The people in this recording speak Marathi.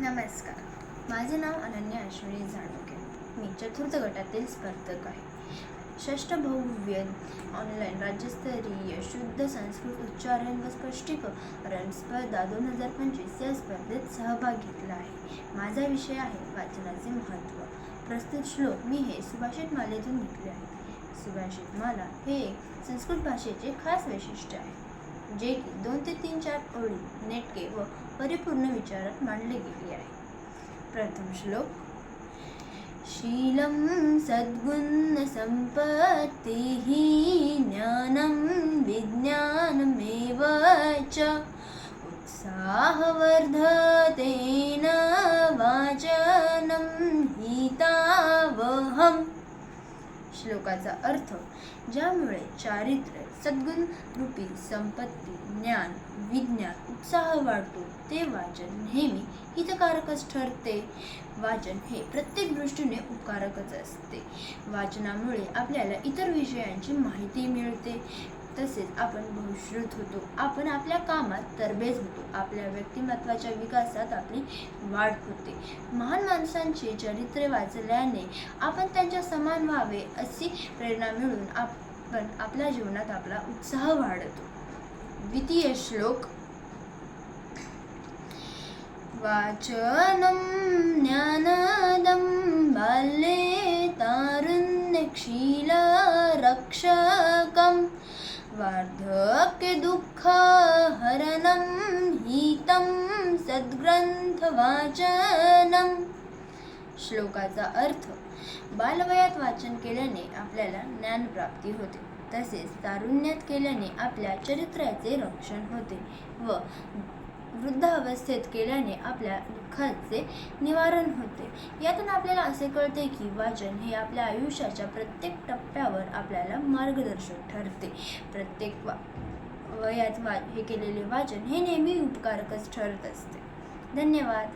नमस्कार. माझे नाव अनन्या अश्विनी जाणवके मी चतुर्थ गटातील स्पर्धक आहे. षष्टभव्य ऑनलाईन राज्यस्तरीय शुद्ध संस्कृत उच्चारण व स्पष्टीकरण स्पर्धा दोन हजार पंचवीस या स्पर्धेत सहभाग घेतला आहे. माझा विषय आहे वाचनाचे महत्त्व. प्रस्तुत श्लोक मी हे सुभाषित मालेतून घेतले आहे. सुभाषित माला हे एक संस्कृत भाषेचे खास वैशिष्ट्य आहे. जे की दोन ते तीन चार ओळी नेटके व परिपूर्ण विचारात मांडले गेले आहे. प्रथम श्लोक शीलं सद्गुण संपत्तिः ज्ञानं विज्ञानमेव च उत्साहवर्धतेन वाचनं हितावहम्. श्लोकाचा अर्थ ज्यामुळे चारित्र्य सद्गुण रूपी संपत्ती ज्ञान विज्ञान उत्साह वाढतो ते वाचन नेहमी हितकारकच ठरते. वाचन हे प्रत्येक दृष्टीने उपकारकच असते. वाचनामुळे आपल्याला इतर विषयांची माहिती मिळते. तसेच आपण बहुश्रुत होतो. आपण आपल्या कामात तरबेज होतो. आपल्या व्यक्तिमत्वाच्या विकासात आपली वाढ होते. महान माणसांची चरित्रे वाचल्याने आपण त्यांच्या समान व्हावे अशी प्रेरणा मिळून आपण आपल्या जीवनात आपला उत्साह वाढतो. द्वितीय श्लोक. वाचनं ज्ञानदं बाल्ये तारुण्यक्षीलरक्षकम् वार्धक्यदुःखहरणं हितं सद्ग्रंथवाचनम् श्लोकाचा अर्थ बालवयात वाचन केल्याने आपल्याला ज्ञानप्राप्ती होते. तसेच तारुण्यात केल्याने आपल्या चरित्राचे रक्षण होते व वृद्धावस्थेत केल्याने आपल्या दुःखाचे निवारण होते. यातून आपल्याला असे कळते की वाचन हे आपल्या आयुष्याच्या प्रत्येक टप्प्यावर आपल्याला मार्गदर्शक ठरते. प्रत्येक वा वयात वा हे केलेले वाचन हे नेहमी उपकारकच ठरत असते. धन्यवाद.